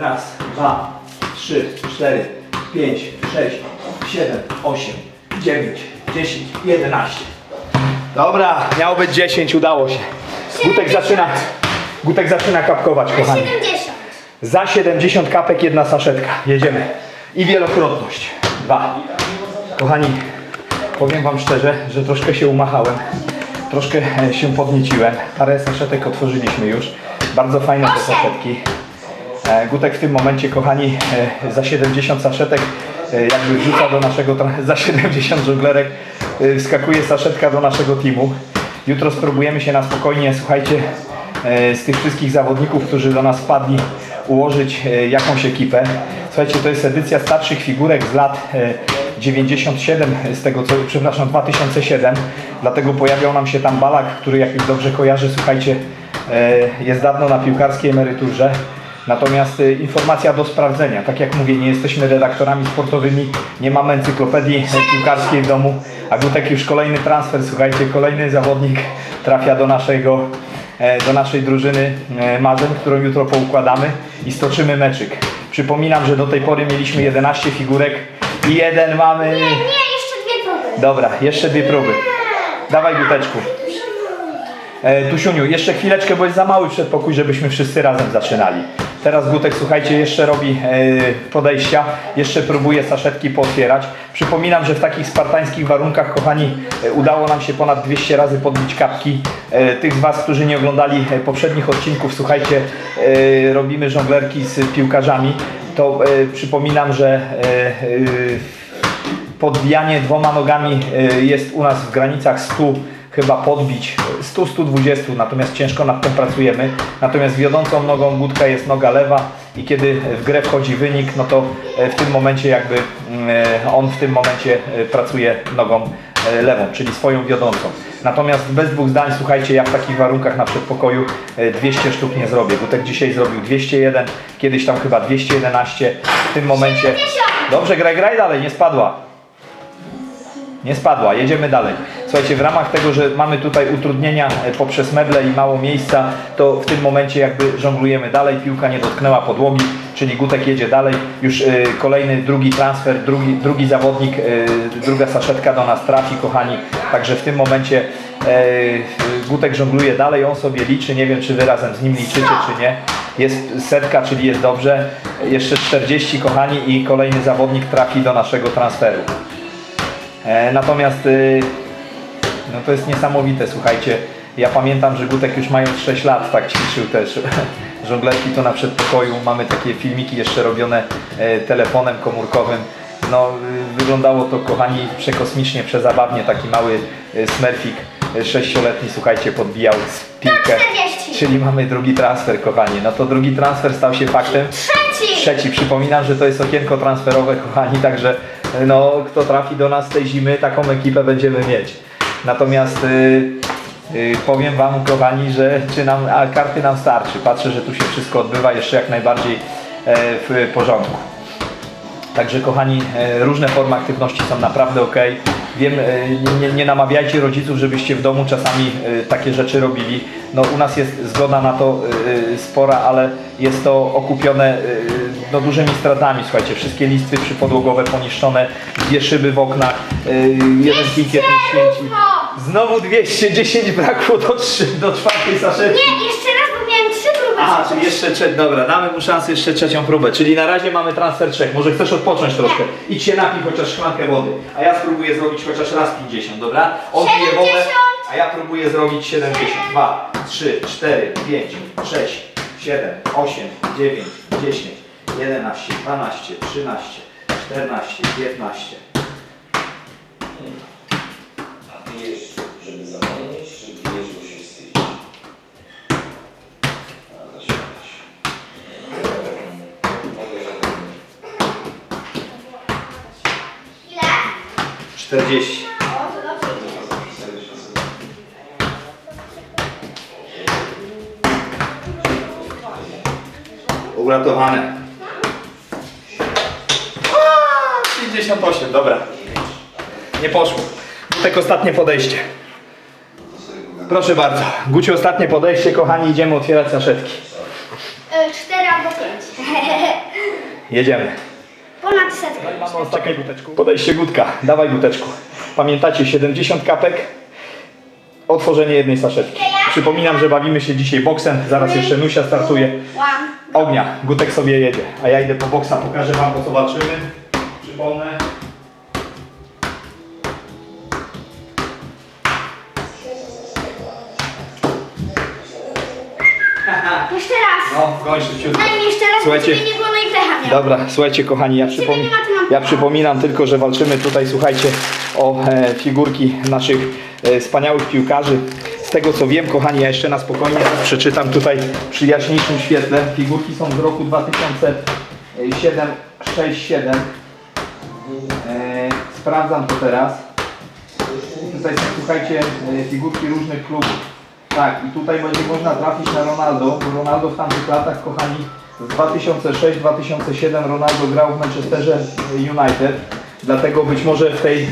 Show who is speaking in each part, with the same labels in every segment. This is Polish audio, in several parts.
Speaker 1: Raz, dwa, trzy, cztery, pięć, sześć, siedem, osiem, dziewięć, dziesięć, jedenaście. Dobra, miało być 10, udało się. Gutek zaczyna, Gutek zaczyna kapkować, kochani.
Speaker 2: 70.
Speaker 1: Za 70 kapek jedna saszetka. Jedziemy. I wielokrotność. Dwa. Kochani, powiem wam szczerze, że troszkę się umachałem. Troszkę e, się podnieciłem. Parę saszetek otworzyliśmy już. Bardzo fajne te saszetki. E, Gutek w tym momencie, kochani, e, za 70 saszetek e, jakby wrzuca do naszego, za 70 żonglerek wskakuje saszetka do naszego teamu. Jutro spróbujemy się na spokojnie, słuchajcie, z tych wszystkich zawodników, którzy do nas wpadli, ułożyć jakąś ekipę. Słuchajcie, to jest edycja starszych figurek z lat e, 97, z tego co, przepraszam, 2007, dlatego pojawiał nam się tam Balak, który jak już dobrze kojarzę, słuchajcie, jest dawno na piłkarskiej emeryturze. Natomiast y, informacja do sprawdzenia. Tak jak mówię, nie jesteśmy redaktorami sportowymi, nie mamy encyklopedii piłkarskiej w domu, a Gutek już kolejny transfer, słuchajcie, kolejny zawodnik trafia do naszego, e, do naszej drużyny e, marzeń, którą jutro poukładamy i stoczymy meczyk. Przypominam, że do tej pory mieliśmy 11 figurek i jeden mamy...
Speaker 2: Nie, nie, jeszcze dwie próby.
Speaker 1: Dobra, jeszcze dwie próby. Dawaj Guteczku. E, Tusiuniu, jeszcze chwileczkę, bo jest za mały przedpokój, żebyśmy wszyscy razem zaczynali. Teraz Gutek, słuchajcie, jeszcze robi e, podejścia, jeszcze próbuje saszetki pootwierać. Przypominam, że w takich spartańskich warunkach, kochani, e, udało nam się ponad 200 razy podbić kapki. E, tych z Was, którzy nie oglądali poprzednich odcinków, słuchajcie, robimy żonglerki z piłkarzami. To przypominam, że podbijanie dwoma nogami jest u nas w granicach 100 chyba podbić 100-120, natomiast ciężko nad tym pracujemy. Natomiast wiodącą nogą Gutka jest noga lewa i kiedy w grę wchodzi wynik, no to e, w tym momencie jakby mm, e, on w tym momencie e, pracuje nogą lewą, czyli swoją wiodącą. Natomiast bez dwóch zdań, słuchajcie, ja w takich warunkach na przedpokoju e, 200 sztuk nie zrobię. Gutek dzisiaj zrobił 201, kiedyś tam chyba 211. W tym momencie...
Speaker 2: 70.
Speaker 1: Dobrze, graj, graj dalej, nie spadła. Nie spadła, jedziemy dalej. Słuchajcie, w ramach tego, że mamy tutaj utrudnienia e, poprzez meble i mało miejsca, to w tym momencie jakby żonglujemy dalej, piłka nie dotknęła podłogi, czyli Gutek jedzie dalej, już e, kolejny, drugi transfer, drugi, drugi zawodnik, e, druga saszetka do nas trafi, kochani, także w tym momencie Gutek żongluje dalej, on sobie liczy, nie wiem czy wy razem z nim liczycie czy nie, jest setka, czyli jest dobrze, jeszcze 40 kochani i kolejny zawodnik trafi do naszego transferu. E, Natomiast y, no to jest niesamowite, słuchajcie. Ja pamiętam, że Gutek już mając 6 lat tak ćwiczył też żonglerki to na przedpokoju. Mamy takie filmiki jeszcze robione e, telefonem komórkowym. No y, wyglądało to kochani przekosmicznie, przezabawnie. Taki mały y, smerfik y, sześcioletni, słuchajcie, podbijał piłkę.
Speaker 2: 40.
Speaker 1: Czyli mamy drugi transfer, kochani. No to drugi transfer stał się faktem.
Speaker 2: Trzeci.
Speaker 1: Trzeci, przypominam, że to jest okienko transferowe, kochani, także no, kto trafi do nas tej zimy, taką ekipę będziemy mieć. Natomiast y, y, powiem Wam, kochani, że czy nam, a karty nam starczy. Patrzę, że tu się wszystko odbywa jeszcze jak najbardziej e, w porządku. Także kochani, e, różne formy aktywności są naprawdę ok. Wiem, e, nie, nie namawiajcie rodziców, żebyście w domu czasami takie rzeczy robili. No u nas jest zgoda na to spora, ale jest to okupione no, dużymi stratami. Słuchajcie, wszystkie listwy przypodłogowe poniszczone, dwie szyby w oknach, jeden kikiet nie święci. Znowu 210 brakło do, trzy, do czwartej saszetki.
Speaker 2: Nie, jeszcze raz, bo miałem trzy próby. Przecież.
Speaker 1: czyli jeszcze trzecią, dobra, damy mu szansę jeszcze trzecią próbę. Czyli na razie mamy transfer trzech. Może chcesz odpocząć troszkę. Idź się napij chociaż szklankę wody. A ja spróbuję zrobić chociaż raz 50, dobra? On pije wodę,
Speaker 2: 70.
Speaker 1: a ja próbuję zrobić 70. 2, 3, 4, 5, 6, 7, 8, 9, 10, 11, 12, 13, 14, 15.
Speaker 3: A pijesz, żeby zapomnieć, czy pijesz, bo się wstydzisz? A, zaśmiać. Mogę zapomnieć.
Speaker 2: Ile?
Speaker 1: 40.
Speaker 2: O, to dobrze.
Speaker 1: Uratowane. A, 58, dobra. Nie poszło. Tak ostatnie podejście. Proszę bardzo. Gucie ostatnie podejście, kochani, idziemy otwierać saszetki.
Speaker 2: E, Cztery albo po pięć.
Speaker 1: Jedziemy.
Speaker 2: Ponad setkę.
Speaker 1: Mamy ostatnie guteczku. Podejście gutka. Dawaj guteczku. Pamiętacie, 70 kapek, otworzenie jednej saszetki. Przypominam, że bawimy się dzisiaj boksem. Zaraz jeszcze Nusia startuje. Ognia, gutek sobie jedzie. A ja idę po boksa, pokażę wam, po co walczymy. Przypomnę.
Speaker 2: Jeszcze raz.
Speaker 1: No, goń szybciutko.
Speaker 2: Daj mi jeszcze raz,
Speaker 1: Słuchajcie.
Speaker 2: bo ciebie nie było no i pecha miał.
Speaker 1: Dobra, słuchajcie kochani, ja, przypom... ja przypominam tylko, że walczymy tutaj, słuchajcie, o e, figurki naszych e, wspaniałych piłkarzy. Z tego co wiem, kochani, ja jeszcze na spokojnie przeczytam tutaj przy jaśniejszym świetle. Figurki są z roku 2007, 6, 7. E, sprawdzam to teraz. Tutaj są, słuchajcie, e, figurki różnych klubów. Tak, i tutaj będzie można trafić na Ronaldo, bo Ronaldo w tamtych latach, kochani, z 2006-2007 Ronaldo grał w Manchesterze United. Dlatego być może w tej,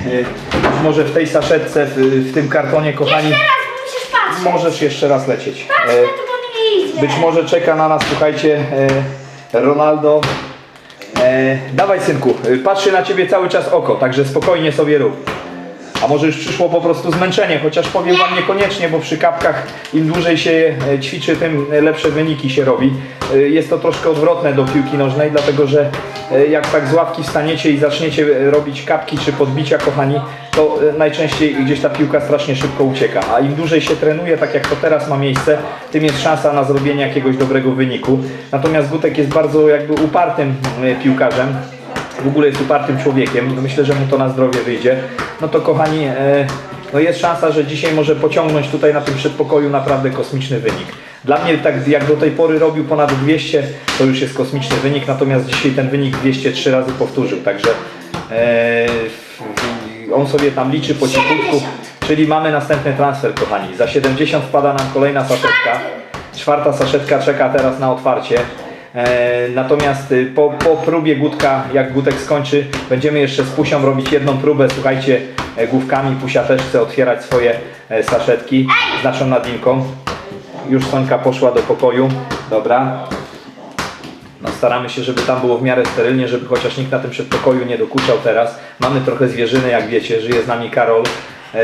Speaker 1: być może w tej saszetce, w, w tym kartonie, kochani,
Speaker 2: Jeszcze raz, bo musisz patrzeć.
Speaker 1: możesz jeszcze raz lecieć.
Speaker 2: Patrz
Speaker 1: E,
Speaker 2: na to, bo mi nie idzie.
Speaker 1: być może czeka na nas, słuchajcie, e, Ronaldo. E, dawaj synku, patrzy na ciebie cały czas oko, także spokojnie sobie rób. A może już przyszło po prostu zmęczenie, chociaż powiem wam niekoniecznie, bo przy kapkach im dłużej się je e, ćwiczy, tym lepsze wyniki się robi. E, Jest to troszkę odwrotne do piłki nożnej, dlatego że e, jak tak z ławki wstaniecie i zaczniecie e, robić kapki czy podbicia, kochani, to e, najczęściej gdzieś ta piłka strasznie szybko ucieka. A im dłużej się trenuje, tak jak to teraz ma miejsce, tym jest szansa na zrobienie jakiegoś dobrego wyniku. Natomiast Gutek jest bardzo jakby upartym e, piłkarzem w ogóle jest upartym człowiekiem, myślę, że mu to na zdrowie wyjdzie, no to kochani, e, no jest szansa, że dzisiaj może pociągnąć tutaj na tym przedpokoju naprawdę kosmiczny wynik. Dla mnie tak jak do tej pory robił ponad 200, to już jest kosmiczny wynik, natomiast dzisiaj ten wynik 203 razy powtórzył, także e, on sobie tam liczy po cichutku,
Speaker 2: 70.
Speaker 1: czyli mamy następny transfer kochani. Za 70 wpada nam kolejna saszetka. Czwarta saszetka czeka teraz na otwarcie. E, natomiast y, po, po próbie Gutka, jak Gutek skończy, będziemy jeszcze z Pusią robić jedną próbę, słuchajcie, e, główkami. Pusia też chce otwierać swoje e, saszetki z naszą Nadinką. Już Sonka poszła do pokoju. Dobra. No, staramy się, żeby tam było w miarę sterylnie, żeby chociaż nikt na tym przedpokoju nie dokuczał teraz. Mamy trochę zwierzyny, jak wiecie. Żyje z nami Karol,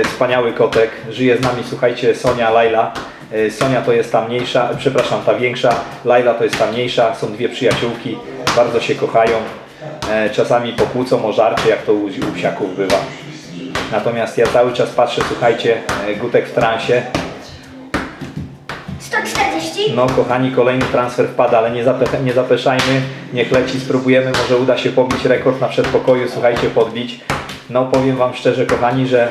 Speaker 1: wspaniały kotek. Żyje z nami, słuchajcie, Sonia, Laila. E, Sonia to jest ta mniejsza, e, przepraszam, ta większa. Laila to jest ta mniejsza. Są dwie przyjaciółki, bardzo się kochają. E, Czasami pokłócą o żarcie, jak to u, u psiaków bywa. Natomiast ja cały czas patrzę, słuchajcie, Gutek w transie.
Speaker 2: 140.
Speaker 1: No kochani, kolejny transfer wpada, ale nie, zape- nie zapeszajmy, niech leci, spróbujemy, może uda się pobić rekord na przedpokoju, słuchajcie, podbić. No powiem wam szczerze kochani, że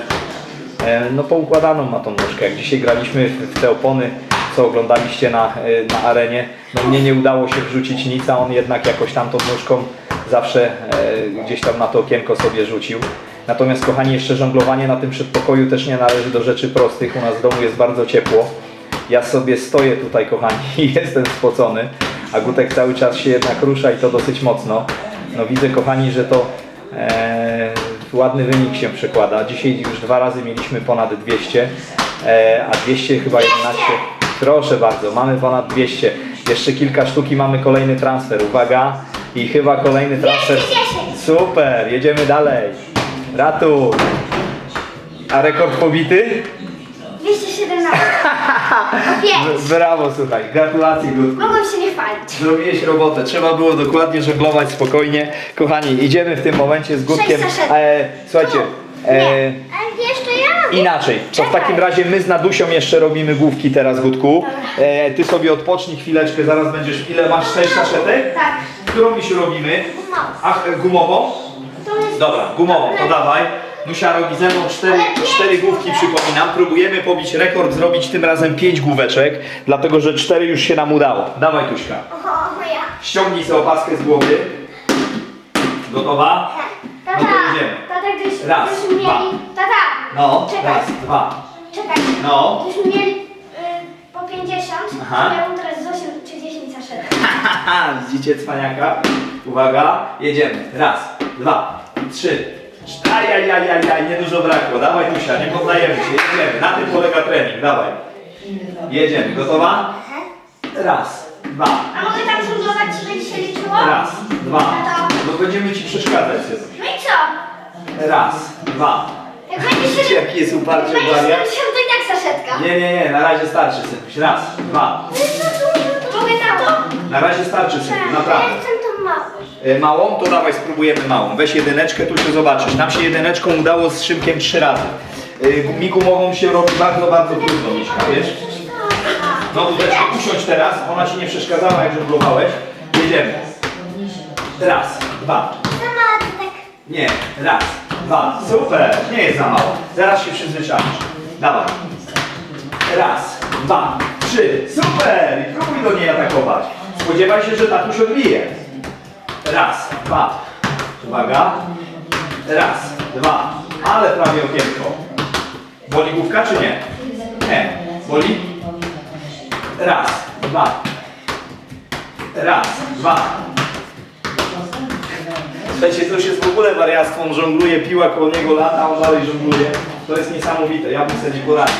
Speaker 1: no poukładaną ma tą nóżkę. Jak dzisiaj graliśmy w, w te opony, co oglądaliście na, e, na arenie, no mnie nie udało się wrzucić nic, a on jednak jakoś tam tą nóżką zawsze e, gdzieś tam na to okienko sobie rzucił. Natomiast kochani, jeszcze żonglowanie na tym przedpokoju też nie należy do rzeczy prostych. U nas w domu jest bardzo ciepło. Ja sobie stoję tutaj, kochani, i jestem spocony, a Gutek cały czas się jednak rusza i to dosyć mocno. No widzę, kochani, że to e, ładny wynik się przekłada. Dzisiaj już dwa razy mieliśmy ponad 200, e, a 200 chyba 11. Proszę bardzo, mamy ponad 200. Jeszcze kilka sztuki mamy kolejny transfer. Uwaga, i chyba kolejny transfer.
Speaker 2: 210.
Speaker 1: Super, jedziemy dalej. Ratu. A rekord pobity?
Speaker 2: 217. O 5.
Speaker 1: Brawo, słuchaj, gratulacje Gutku.
Speaker 2: Mogłem się nie chwalić.
Speaker 1: Zrobiłeś robotę, trzeba było dokładnie żonglować spokojnie. Kochani, idziemy w tym momencie z Gutkiem.
Speaker 2: Sześć.
Speaker 1: E, słuchajcie,
Speaker 2: Nie.
Speaker 1: e,
Speaker 2: Ale jeszcze ja robię.
Speaker 1: inaczej. To w
Speaker 2: Czekaj.
Speaker 1: takim razie my z Nadusią jeszcze robimy główki teraz, Gutku. E, ty sobie odpocznij chwileczkę, zaraz będziesz. Ile masz? 6 saszetek?
Speaker 2: Tak.
Speaker 1: Którą mi się robimy?
Speaker 2: Gumową.
Speaker 1: Ach, e, gumową?
Speaker 2: To jest...
Speaker 1: Dobra, gumową, to dawaj. Nusia robi ze mną cztery, cztery główki, przypominam. Próbujemy pobić rekord, zrobić tym razem pięć główeczek, dlatego że cztery już się nam udało. Dawaj Tuśka. Ściągnij sobie opaskę z głowy. Gotowa?
Speaker 2: Tata,
Speaker 1: No to idziemy.
Speaker 2: tata, gdyś,
Speaker 1: Raz,
Speaker 2: mieli...
Speaker 1: dwa.
Speaker 2: Tata,
Speaker 1: No,
Speaker 2: Czekaj.
Speaker 1: raz, dwa.
Speaker 2: czekaj.
Speaker 1: No.
Speaker 2: Gdyśmy mieli y, po 50,
Speaker 1: Aha.
Speaker 2: to miałbym teraz z 8 czy 10 saszetek.
Speaker 1: Haha, widzicie cwaniaka? Uwaga, jedziemy. Raz, dwa, trzy. Ajajajajaj, niedużo brakło. Dawaj Tusia, nie poddajemy się, jedziemy. Na tym polega trening, dawaj. Jedziemy, gotowa? Raz, dwa,
Speaker 2: A mogę tam żonglować liczyła, ci będzie się liczyło?
Speaker 1: Raz, dwa.
Speaker 2: Tato.
Speaker 1: No będziemy ci przeszkadzać. Jezu.
Speaker 2: No i co?
Speaker 1: Raz, dwa.
Speaker 2: Jak będzie się
Speaker 1: Widzicie, jaki jest
Speaker 2: Jak będzie się
Speaker 1: wariat?
Speaker 2: to i tak saszetka.
Speaker 1: Nie, nie, nie, na razie starczy synkuś. Raz, dwa.
Speaker 2: Mogę tato?
Speaker 1: Na razie starczy synku,
Speaker 2: Ja
Speaker 1: naprawdę.
Speaker 2: Małą.
Speaker 1: E, Małą? To dawaj spróbujemy małą. Weź jedyneczkę, tu się zobaczysz. Nam się jedyneczką udało z Szymkiem trzy razy. E, Miku mogą się robić bardzo, bardzo trudno, Miszka, wiesz? No Dudeczku, usiądź teraz, ona ci nie przeszkadzała jak żonglowałeś. Jedziemy. Raz, dwa.
Speaker 2: Tak.
Speaker 1: Nie, raz, dwa. Super, nie jest za mało. Zaraz się przyzwyczaisz. Dawaj. Raz, dwa, trzy. Super! I próbuj do niej atakować. Spodziewaj się, że tatuś odbije. Raz, dwa. Uwaga. Raz, dwa. Ale prawie okienko. Boli główka czy nie? Nie. Boli? Raz, dwa. Raz, dwa. Słuchajcie, to już jest w ogóle wariactwo, on żongluje, piła koło niego lata, on dalej żongluje. To jest niesamowite, ja bym sobie poradził.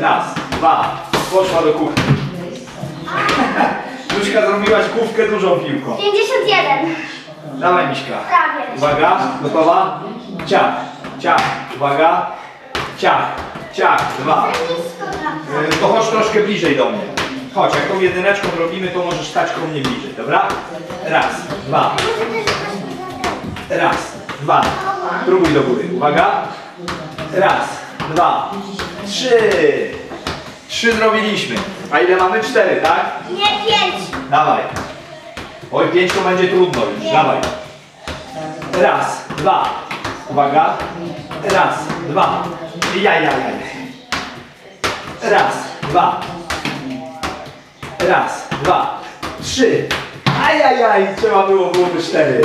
Speaker 1: Raz, dwa, poszła do kuchni. Luśka zrobiłaś główkę dużą piłką.
Speaker 2: 51.
Speaker 1: Dawaj Miśka.
Speaker 2: Prawie.
Speaker 1: Uwaga, gotowa? Ciach, ciach, uwaga. Ciach, ciach, dwa.
Speaker 2: Tak.
Speaker 1: Y, To chodź troszkę bliżej do mnie. Chodź, jak tą jedyneczką robimy, to możesz stać koło mnie bliżej, dobra? Raz, dwa, Raz, dwa. Próbuj do góry. Uwaga. Raz, dwa, trzy. Trzy zrobiliśmy. A ile mamy? Cztery, tak?
Speaker 2: Nie 5.
Speaker 1: Dawaj. Oj, pięć to będzie trudno już. Dawaj. Raz, dwa. Uwaga. Raz, dwa. Ja, ja, ja. Raz, dwa. Raz, dwa, trzy. Ajajaj, trzeba było, byłoby cztery.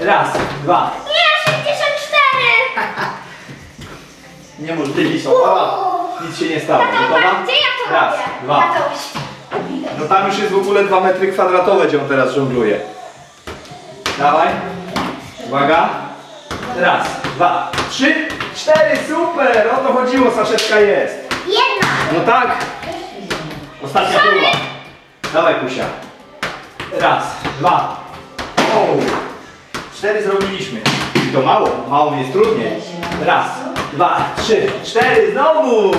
Speaker 1: Raz, dwa.
Speaker 2: Nie, 64.
Speaker 1: Niemożliwi są. Dobra, nic się nie stało. Gotowa?
Speaker 2: gdzie ja to
Speaker 1: Raz,
Speaker 2: robię?
Speaker 1: dwa.
Speaker 2: Tatuś.
Speaker 1: No tam już jest w ogóle 2 metry kwadratowe, gdzie on teraz żongluje. Dawaj. Uwaga. Raz, dwa, trzy, cztery, super! O to chodziło, Saszeczka jest.
Speaker 2: Jedna.
Speaker 1: No tak. Ostatnia próba. Dawaj, Kusia. Raz, dwa. O. Cztery zrobiliśmy. I to mało, mało jest trudniej. Raz, dwa, trzy, cztery, znowu.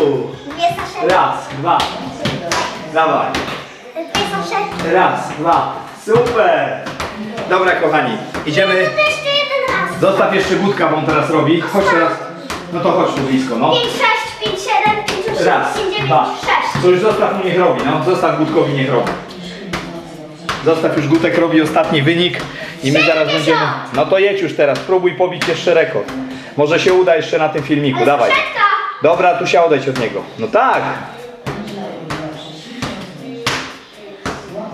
Speaker 1: Raz, dwa. Dawaj. Raz, dwa. Super! Dobra, kochani, idziemy.
Speaker 2: Jeszcze jeden raz.
Speaker 1: Zostaw jeszcze Gutka, bo on teraz robi. Chodź teraz. No to chodź tu blisko, no.
Speaker 2: 5, 6, 5, 7, 5, 8,
Speaker 1: Raz,
Speaker 2: 5, 9,
Speaker 1: dwa.
Speaker 2: 6.
Speaker 1: To już zostaw mu niech robi, no. Zostaw Gutkowi niech robi. Zostaw już Gutek robi ostatni wynik i my zaraz
Speaker 2: 70.
Speaker 1: będziemy. No to jedź już teraz, próbuj pobić jeszcze rekord. Może się uda jeszcze na tym filmiku, dawaj. Dobra, tu się odejdź od niego. No tak.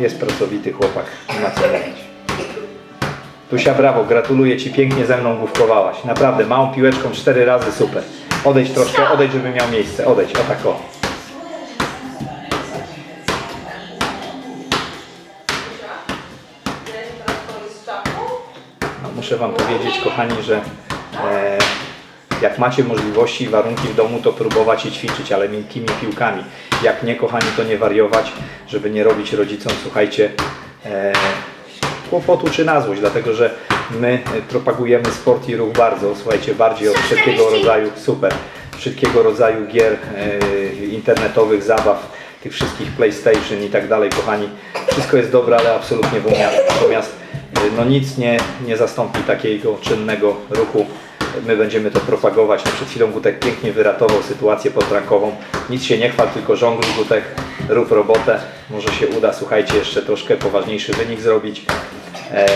Speaker 1: Jest pracowity chłopak, nie ma co mówić. Tusia, brawo, gratuluję Ci, pięknie ze mną główkowałaś. Naprawdę, małą piłeczką cztery razy super. Odejdź troszkę, odejdź, żeby miał miejsce. Odejdź, o tak o. Muszę Wam powiedzieć, kochani, że jak macie możliwości i warunki w domu, to próbować i ćwiczyć, ale miękkimi piłkami. Jak nie, kochani, to nie wariować, żeby nie robić rodzicom, słuchajcie, e, kłopotu czy na złość, dlatego że my e, propagujemy sport i ruch bardzo, słuchajcie, bardziej od wszelkiego
Speaker 2: 140.
Speaker 1: rodzaju, super, wszystkiego rodzaju gier e, internetowych, zabaw, tych wszystkich PlayStation i tak dalej, kochani. Wszystko jest dobre, ale absolutnie w umiarze. Natomiast e, no nic nie, nie zastąpi takiego czynnego ruchu. My będziemy to propagować. No przed chwilą Gutek pięknie wyratował sytuację podrankową. Nic się nie chwal, tylko żongluj Gutek, rób robotę. Może się uda, słuchajcie, jeszcze troszkę poważniejszy wynik zrobić. E,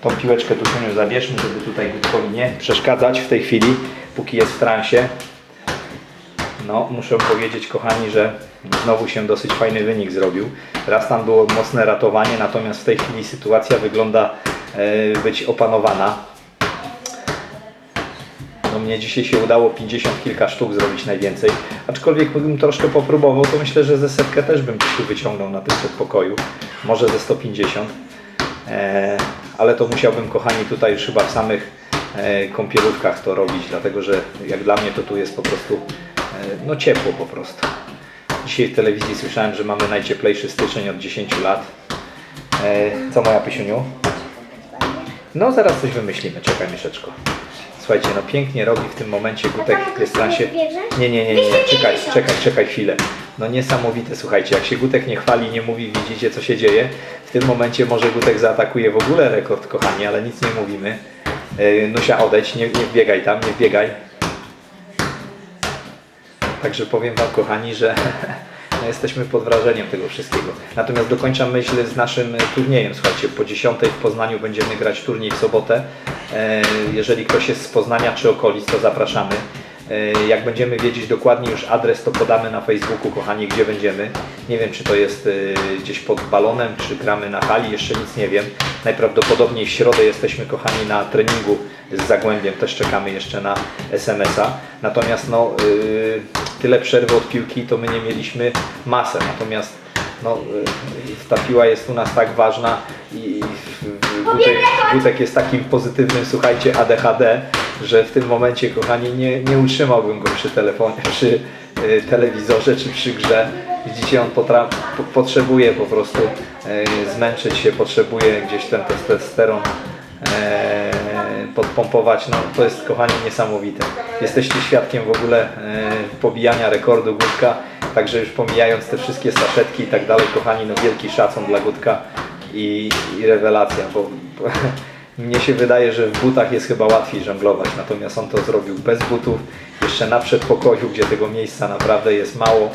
Speaker 1: tą piłeczkę tu się zabierzmy, żeby tutaj Gutkowi nie przeszkadzać w tej chwili, póki jest w transie. No, muszę powiedzieć, kochani, że znowu się dosyć fajny wynik zrobił. Raz tam było mocne ratowanie, natomiast w tej chwili sytuacja wygląda e, być opanowana. No mnie dzisiaj się udało 50 kilka sztuk zrobić najwięcej. Aczkolwiek bym troszkę popróbował, to myślę, że ze setkę też bym tu wyciągnął na tym przedpokoju. Może ze 150. E, ale to musiałbym, kochani, tutaj już chyba w samych e, kąpielówkach to robić, dlatego że jak dla mnie to tu jest po prostu e, no ciepło po prostu. Dzisiaj w telewizji słyszałem, że mamy najcieplejszy styczeń od 10 lat. E, co moja Pysiuniu? No zaraz coś wymyślimy, czekaj myszeczko. Słuchajcie, no pięknie robi w tym momencie Gutek w
Speaker 2: jakoś nie?
Speaker 1: Nie, nie, nie, nie, czekaj,
Speaker 2: 250.
Speaker 1: czekaj, czekaj chwilę. No niesamowite, słuchajcie, jak się Gutek nie chwali, nie mówi, widzicie co się dzieje. W tym momencie może Gutek zaatakuje w ogóle rekord, kochani, ale nic nie mówimy. E, Nusia, odejdź, nie, nie wbiegaj tam, nie wbiegaj. Także powiem Wam, kochani, że no, jesteśmy pod wrażeniem tego wszystkiego. Natomiast dokończam myśl z naszym turniejem. Słuchajcie, po 10 w Poznaniu będziemy grać turniej w sobotę. E, Jeżeli ktoś jest z Poznania czy okolic, to zapraszamy. E, Jak będziemy wiedzieć dokładnie już adres, to podamy na Facebooku, kochani, gdzie będziemy. Nie wiem, czy to jest e, gdzieś pod balonem, czy gramy na hali, jeszcze nic nie wiem. Najprawdopodobniej w środę jesteśmy, kochani, na treningu z Zagłębiem, też czekamy jeszcze na SMS-a. Natomiast no, tyle przerwy od piłki to my nie mieliśmy masę. Natomiast no, ta piła jest u nas tak ważna i i Gutek, Gutek jest takim pozytywnym, słuchajcie, ADHD, że w tym momencie, kochani, nie, nie utrzymałbym go przy telefonie, przy yy, telewizorze czy przy grze. Widzicie, on potrzebuje po prostu yy, zmęczyć się, potrzebuje gdzieś ten testosteron e, podpompować, no to jest kochani niesamowite. Jesteście świadkiem w ogóle e, pobijania rekordu Gutka, także już pomijając te wszystkie saszetki i tak dalej, kochani, no wielki szacun dla Gutka i, i rewelacja, bo, bo mnie się wydaje, że w butach jest chyba łatwiej żonglować, natomiast on to zrobił bez butów, jeszcze na przedpokoju, gdzie tego miejsca naprawdę jest mało.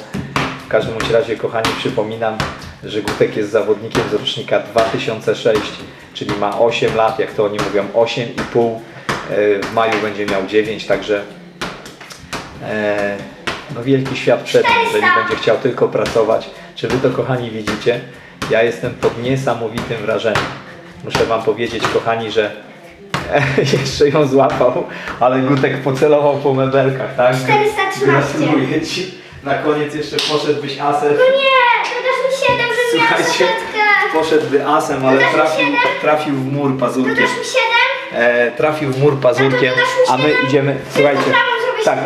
Speaker 1: W każdym razie, kochani, przypominam, że Gutek jest zawodnikiem z rocznika 2006, czyli ma 8 lat, jak to oni mówią, 8,5. E, W maju będzie miał 9, także e, no wielki świat przed nim, jeżeli będzie chciał tylko pracować. Czy Wy to, kochani, widzicie? Ja jestem pod niesamowitym wrażeniem. Muszę Wam powiedzieć, kochani, że jeszcze ją złapał, ale Gutek pocelował po mebelkach, tak?
Speaker 2: 413.
Speaker 1: Gratuluję Ci. Na koniec jeszcze poszedłbyś asem.
Speaker 2: No nie, to mi 7, żebym miała
Speaker 1: Słuchajcie,
Speaker 2: saszetkę.
Speaker 1: poszedłby asem, ale
Speaker 2: Dodasz mi
Speaker 1: trafił,
Speaker 2: siedem?
Speaker 1: trafił w mur
Speaker 2: To
Speaker 1: pazurkiem.
Speaker 2: dasz mi 7?
Speaker 1: E, trafił w mur pazurkiem,
Speaker 2: No
Speaker 1: a my idziemy. Słuchajcie, tak,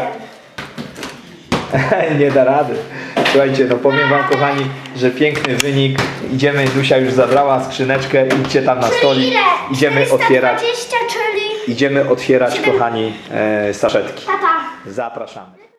Speaker 2: 7.
Speaker 1: nie da rady. Słuchajcie, no powiem wam kochani, że piękny wynik. Idziemy, Dusia już zabrała skrzyneczkę, idźcie tam na stolik. Idziemy
Speaker 2: 420,
Speaker 1: otwierać,
Speaker 2: czyli...
Speaker 1: idziemy otwierać kochani e, saszetki.
Speaker 2: Tata.
Speaker 1: Zapraszamy.